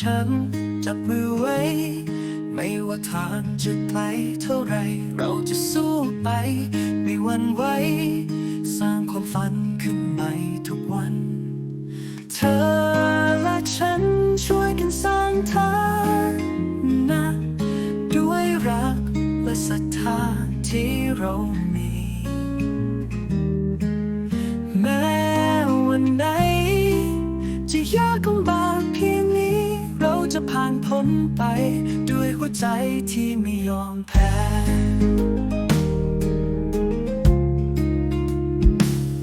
ฉันจับมือไว้ ไม่ว่าทางจะไกลเท่าไร เราจะสู้ไป ไม่หวั่นไหวสร้างความฝันขึ้นใหม่ทุกวัน เธอ ไป ด้วยหัวใจที่ไม่ยอมแพ้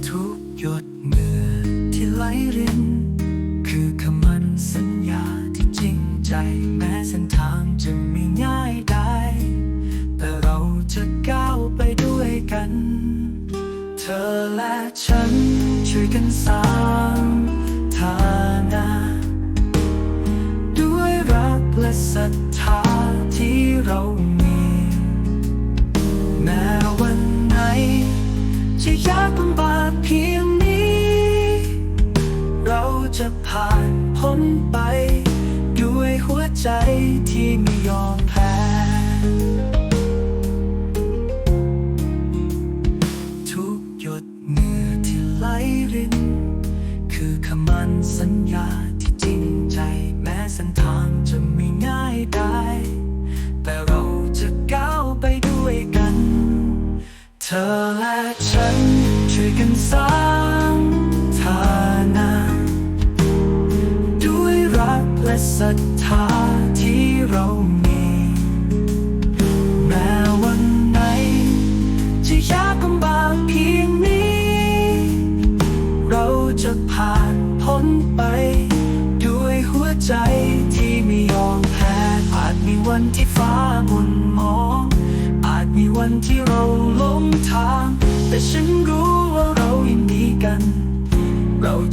ทุกหยดเหงื่อที่ไหลริน คือคำมั่นสัญญาที่จริงใจ แม้เส้นทางจะไม่ง่ายได้ แต่เราจะก้าวไปด้วยกัน เธอและฉันช่วยกันสา และศรัทธาที่เรามี แม้วันไหน จะยากลำบากเพียงนี้ เราจะผ่านพ้นไป ด้วยหัวใจที่ไม่ยอม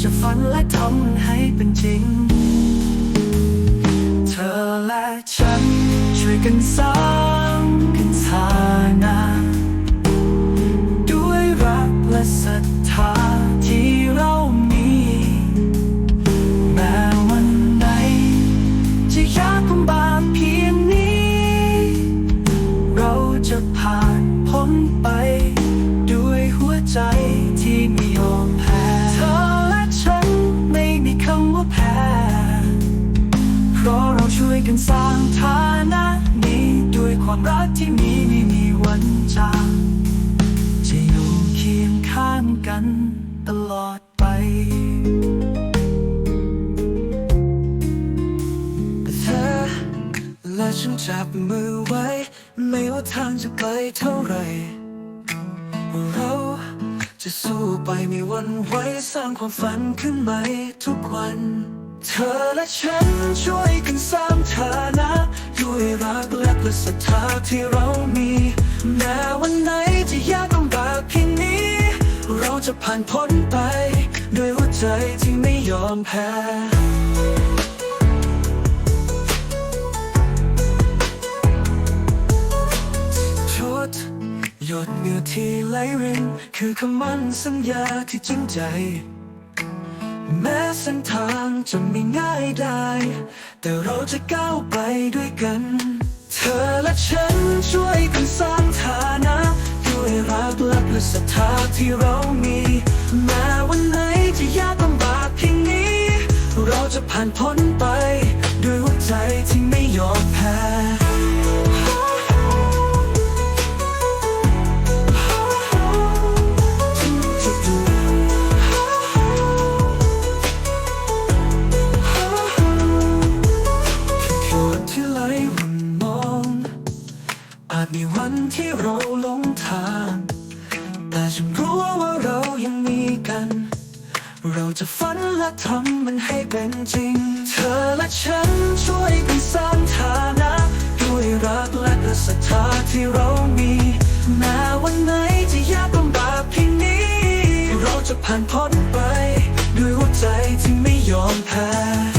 จะฝันและทำให้เป็นจริง เธอและฉันช่วยกันสร้าง ฐานะนี้ด้วยความรักที่มีไม่มีวันจางจะอยู่เคียงข้างกันตลอดไปเธอและฉันจับมือไว้ ไม่ว่าทางจะไกลเท่าไหรเราจะสู้ไปไม่หวันไหวสร้างความฝันขึ้นใหม่ทุกวัน เธอและฉันช่วยกันสร้าง ศรัทธาที่เรามีแม้วันไหนจะยากลำบากเพียงนี้ เราจะผ่านพ้นไป ด้วยหัวใจที่ไม่ยอมแพ้ชุดหยดเหงื่อที่ไหลริน คือคำมั่นสัญญาที่จริงใจแม้เส้นทางจะไม่ง่ายได้ แต่เราจะก้าวไปด้วยกัน ธอและฉันช่วยกันสร้างฐานะด้วยรักและประศรัทธาที่เรามีแม้วันไหนจะยากลำบากเพียงนี้ เราจะผ่านพ้นไป ที่เราหลงทาง แต่ฉันรู้ว่าเรายังมีกัน เราจะฝันและทำมันให้เป็นจริง เธอและฉันช่วยกันสร้างฐานะ ด้วยรักและศรัทธาที่เรามีแม้วันไหนจะยากลำบากเพียงนี้ เราจะผ่านพ้นไป ด้วยหัวใจที่ไม่ยอมแพ้